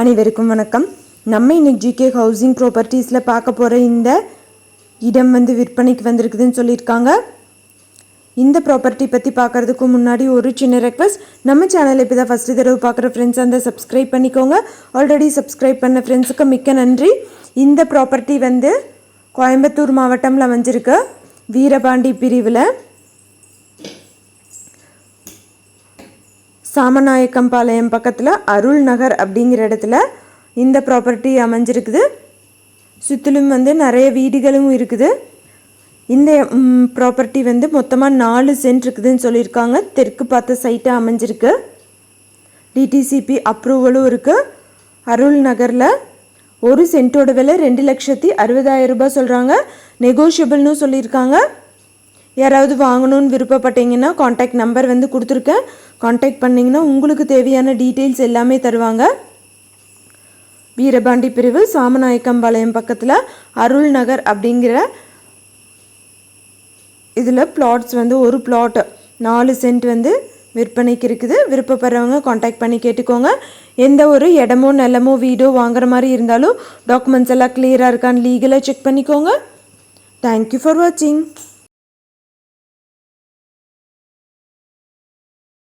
அனைவருக்கும் வணக்கம். நம்ம இன்னைக்கு ஜிகே ஹவுசிங் ப்ராப்பர்ட்டிஸில் பார்க்க போகிற இந்த இடம் வந்து விற்பனைக்கு வந்திருக்குதுன்னு சொல்லியிருக்காங்க. இந்த ப்ராப்பர்ட்டி பற்றி பார்க்கறதுக்கு முன்னாடி ஒரு சின்ன ரெக்வஸ்ட் நம்ம சேனல் இப்போ தான் ஃபஸ்ட்டு தடவை பார்க்குற ஃப்ரெண்ட்ஸ் அந்த சப்ஸ்கிரைப் பண்ணிக்கோங்க. ஆல்ரெடி சப்ஸ்கிரைப் பண்ண ஃப்ரெண்ட்ஸுக்கு மிக்க நன்றி. இந்த ப்ராப்பர்ட்டி வந்து கோயம்புத்தூர் மாவட்டம்ல அமைஞ்சிருக்கு. வீரபாண்டி பிரிவில். சாமநாயக்கம்பாளையம் பக்கத்தில் அருள் நகர் அப்படிங்கிற இடத்துல இந்த ப்ராப்பர்ட்டி அமைஞ்சிருக்குது. சுற்றிலும் வந்து நிறைய வீடுகளும் இருக்குது. இந்த ப்ராப்பர்ட்டி வந்து மொத்தமாக நாலு சென்ட் இருக்குதுன்னு சொல்லியிருக்காங்க. தெற்கு பார்த்த சைட்டாக அமைஞ்சிருக்கு. டிடிசிபி அப்ரூவலும் இருக்குது அருள் நகரில் ஒரு சென்ட்டோட விலை ரெண்டு லட்சத்தி அறுபதாயிரம் ரூபாய் சொல்கிறாங்க நெகோஷியபிள்னு சொல்லியிருக்காங்க. யாராவது வாங்கணும்னு விருப்பப்பட்டீங்கன்னா காண்டாக்ட் நம்பர் வந்து கொடுத்துருக்கேன். காண்டாக்ட் பண்ணிங்கன்னா உங்களுக்கு தேவையான டீட்டெயில்ஸ் எல்லாமே தருவாங்க. வீரபாண்டி பிரிவு சாமநாயக்கம்பாளையம் பக்கத்தில் அருள் நகர் அப்படிங்கிற இதில் பிளாட்ஸ் வந்து ஒரு பிளாட் நாலு சென்ட் வந்து விற்பனைக்கு இருக்குது. விருப்பப்படுறவங்க காண்டாக்ட் பண்ணி கேட்டுக்கோங்க. எந்த ஒரு இடமோ நிலமோ வீடோ வாங்குற மாதிரி இருந்தாலும் டாக்குமெண்ட்ஸ் எல்லாம் கிளியராக இருக்கான்னு லீகலாக செக் பண்ணிக்கோங்க. தேங்க்யூ ஃபார் வாட்சிங்